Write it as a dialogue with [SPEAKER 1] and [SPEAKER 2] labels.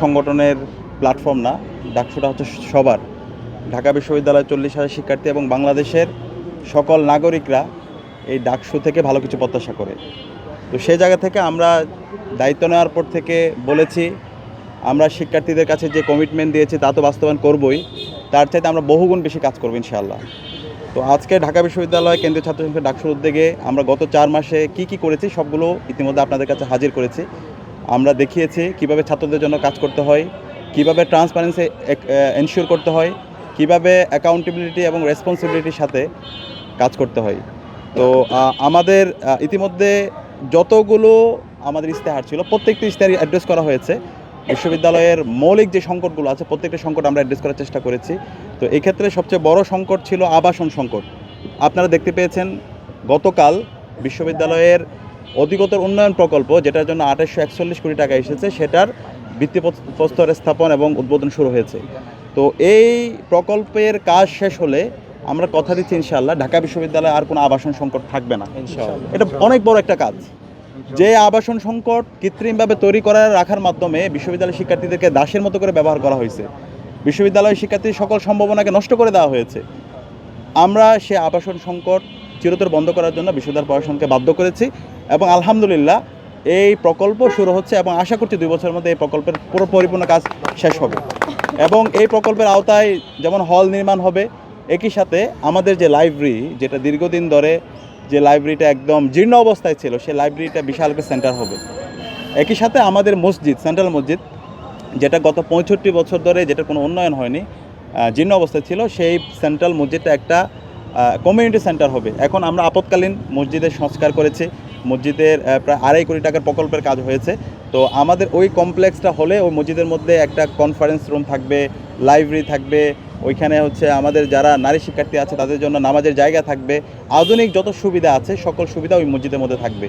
[SPEAKER 1] সংগঠনের প্ল্যাটফর্ম না, ডাকসুটা হচ্ছে সবার। ঢাকা বিশ্ববিদ্যালয়ের চল্লিশ হাজার শিক্ষার্থী এবং বাংলাদেশের সকল নাগরিকরা এই ডাকসু থেকে ভালো কিছু প্রত্যাশা করে। তো সেই জায়গা থেকে আমরা দায়িত্ব নেওয়ার পর থেকে বলেছি, আমরা শিক্ষার্থীদের কাছে যে কমিটমেন্ট দিয়েছি তা তো বাস্তবায়ন করবই, তার চাইতে আমরা বহুগুণ বেশি কাজ করব ইনশাআল্লাহ। তো আজকে ঢাকা বিশ্ববিদ্যালয় কেন্দ্রীয় ছাত্র সংসদ ডাকসুর উদ্যোগে আমরা গত চার মাসে কি কি করেছি সবগুলো ইতিমধ্যে আপনাদের কাছে হাজির করেছি। আমরা দেখিয়েছি কীভাবে ছাত্রদের জন্য কাজ করতে হয়, কীভাবে ট্রান্সপারেন্সি এনশিওর করতে হয়, কীভাবে অ্যাকাউন্টেবিলিটি এবং রেসপন্সিবিলিটির সাথে কাজ করতে হয়। তো আমাদের ইতিমধ্যে যতগুলো আমাদের ইস্তেহার ছিল, প্রত্যেকটি ইস্তেহারই অ্যাড্রেস করা হয়েছে। বিশ্ববিদ্যালয়ের মৌলিক যে সংকটগুলো আছে, প্রত্যেকটা সংকট আমরা অ্যাড্রেস করার চেষ্টা করেছি। তো, এক্ষেত্রে সবচেয়ে বড় সংকট ছিল আবাসন সংকট। আপনারা দেখতে পেয়েছেন, গতকাল বিশ্ববিদ্যালয়ের অধিকতর উন্নয়ন প্রকল্প যেটার জন্য আঠাশশো একচল্লিশ কোটি টাকা এসেছে সেটার ভিত্তিপ্রস্তর স্থাপন এবং উদ্বোধন শুরু হয়েছে। তো এই প্রকল্পের কাজ শেষ হলে আমরা কথা দিচ্ছি ইনশাল্লাহ ঢাকা বিশ্ববিদ্যালয়ে আর কোনো আবাসন সংকট থাকবে না। এটা অনেক বড় একটা কাজ। যে আবাসন সংকট কৃত্রিমভাবে তৈরি করা রাখার মাধ্যমে বিশ্ববিদ্যালয়ের শিক্ষার্থীদেরকে দাসের মতো করে ব্যবহার করা হয়েছে। বিশ্ববিদ্যালয়ের শিক্ষার্থীর সকল সম্ভাবনাকে নষ্ট করে দেওয়া হয়েছে। আমরা সে আবাসন সংকট চিরতর বন্ধ করার জন্য বিশ্ববিদ্যালয় প্রশাসনকে বাধ্য করেছি। এবং আলহামদুলিল্লাহ, এই প্রকল্প শুরু হচ্ছে এবং আশা করছি দুই বছরের মধ্যে এই প্রকল্পের পুরো পরিপূর্ণ কাজ শেষ হবে। এবং এই প্রকল্পের আওতায় যেমন হল নির্মাণ হবে, একই সাথে আমাদের যে লাইব্রেরি, যেটা দীর্ঘদিন ধরে যে লাইব্রেরিটা একদম জীর্ণ অবস্থায় ছিল, সেই লাইব্রেরিটা বিশাল সেন্টার হবে। একই সাথে আমাদের মসজিদ, সেন্ট্রাল মসজিদ, যেটা গত পঁয়ষট্টি বছর ধরে যেটা কোনো উন্নয়ন হয়নি জীর্ণ অবস্থায় ছিল, সেই সেন্ট্রাল মসজিদটা একটা কমিউনিটি সেন্টার হবে। এখন আমরা আপৎকালীন মসজিদের সংস্কার করেছি মসজিদের প্রায় আড়াই কোটি টাকার প্রকল্পের কাজ হয়েছে। তো আমাদের ওই কমপ্লেক্সটা হলে ওই মসজিদের মধ্যে একটা কনফারেন্স রুম থাকবে লাইব্রেরি থাকবে, ওইখানে হচ্ছে আমাদের যারা নারী শিক্ষার্থী আছে তাদের জন্য নামাজের জায়গা থাকবে। আধুনিক যত সুবিধা আছে, সকল সুবিধা ওই মসজিদের মধ্যে থাকবে।